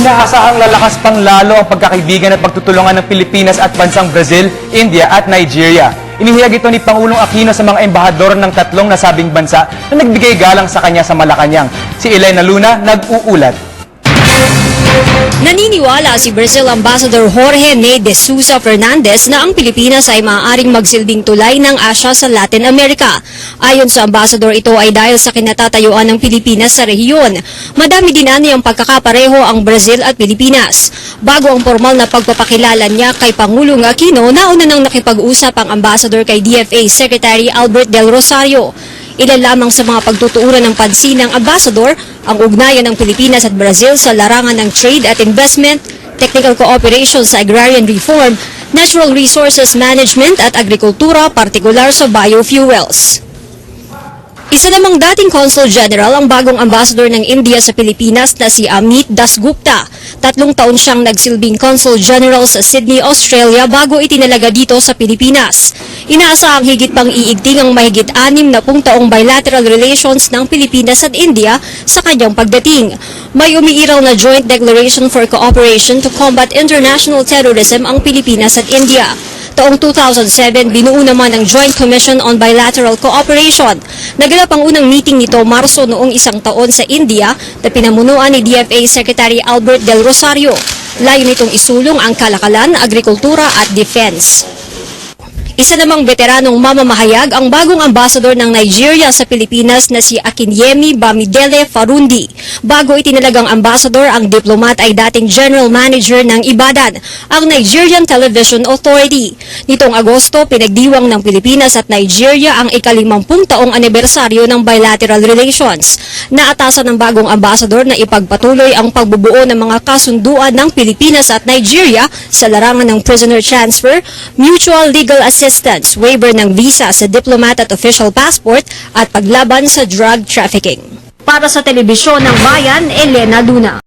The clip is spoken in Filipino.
Inaasahang lalakas pang lalo ang pagkakaibigan at pagtutulungan ng Pilipinas at bansang Brazil, India at Nigeria. Inihiyag ito ni Pangulong Aquino sa mga embahador ng tatlong nasabing bansa na nagbigay galang sa kanya sa Malacanang. Si Elena Luna nag-uulat. Naniniwala si Brazil Ambassador Jorge Ney de Sousa Fernandez na ang Pilipinas ay maaaring magsilbing tulay ng Asya sa Latin America. Ayon sa ambassador, ito ay dahil sa kinatatayuan ng Pilipinas sa rehiyon. Madami din ani ang pagkakapareho ang Brazil at Pilipinas. Bago ang formal na pagpapakilala niya kay Pangulong Aquino, nauna nang nakipag-usap ang ambassador kay DFA Secretary Albert Del Rosario. Ilan lamang sa mga pagtutuuran ng pansin ng ambassador ang ugnayan ng Pilipinas at Brazil sa larangan ng trade at investment, technical cooperation sa agrarian reform, natural resources management at agrikultura, partikular sa biofuels. Isa namang dating Consul General ang bagong ambassador ng India sa Pilipinas na si Amit Dasgupta. Tatlong taon siyang nagsilbing Consul General sa Sydney, Australia bago itinalaga dito sa Pilipinas. Inaasahang higit pang iigting ang mahigit anim na pung taong bilateral relations ng Pilipinas at India sa kanyang pagdating. May umiiral na Joint Declaration for Cooperation to Combat International Terrorism ang Pilipinas at India. Taong 2007, binuo naman ang Joint Commission on Bilateral Cooperation. Naganap ang unang meeting nito Marso noong isang taon sa India na pinamunuan ni DFA Secretary Albert Del Rosario. Layo nitong isulong ang kalakalan, agrikultura at defense. Isa namang veteranong mamamahayag ang bagong ambassador ng Nigeria sa Pilipinas na si Akinyemi Bamidele Farundi. Bago itinalagang ambassador, ang diplomat ay dating general manager ng Ibadan, ang Nigerian Television Authority. Nitong Agosto, pinagdiwang ng Pilipinas at Nigeria ang ikalimampung taong anibersaryo ng bilateral relations. Naatasan ng bagong ambassador na ipagpatuloy ang pagbubuo ng mga kasunduan ng Pilipinas at Nigeria sa larangan ng prisoner transfer, mutual legal assistance, waiver ng visa sa diplomat at official passport at paglaban sa drug trafficking. Para sa telebisyon ng bayan, Elena Luna.